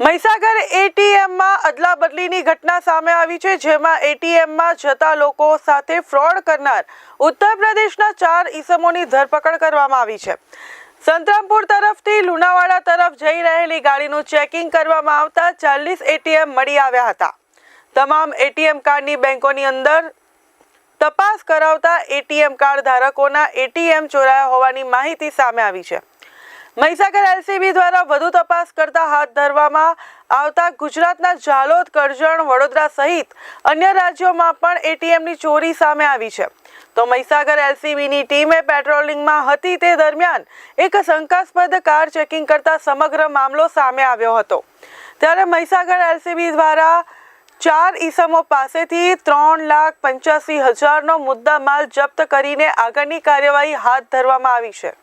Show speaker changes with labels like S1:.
S1: મહીસાગર એટીએમમાં અદલાબદલીની ઘટના સામે આવી છે, જેમાં એટીએમમાં જતા લોકો સાથે ફ્રોડ કરનાર ઉત્તર પ્રદેશના ચાર ઈસમોની ધરપકડ કરવામાં આવી છે. સંતરામપુર તરફથી લુણાવાડા તરફ જઈ રહેલી ગાડીનું ચેકિંગ કરવામાં આવતા ચાલીસ એટીએમ મળી આવ્યા હતા. તમામ એટીએમ કાર્ડની બેંકોની અંદર તપાસ કરાવતા એટીએમ કાર્ડ ધારકોના એટીએમ ચોરાયા હોવાની માહિતી સામે આવી છે. મહીસાગર એલસીબી દ્વારા વધુ તપાસ કરતા હાથ ધરવામાં આવતા ગુજરાતના જાલોદ કરજણ, વડોદરા સહિત અન્ય રાજ્યોમાં પણ એટીએમની ચોરી સામે આવી છે. તો મહીસાગર એલસીબીની ટીમે પેટ્રોલિંગમાં હતી તે દરમિયાન એક શંકાસ્પદ કાર ચેકિંગ કરતા સમગ્ર મામલો સામે આવ્યો હતો. ત્યારે મહીસાગર એલસીબી દ્વારા ચાર ઈસમો પાસેથી ત્રણ લાખ પંચ્યાસી હજારનો મુદ્દા માલ જપ્ત કરીને આગળની કાર્યવાહી હાથ ધરવામાં આવી છે.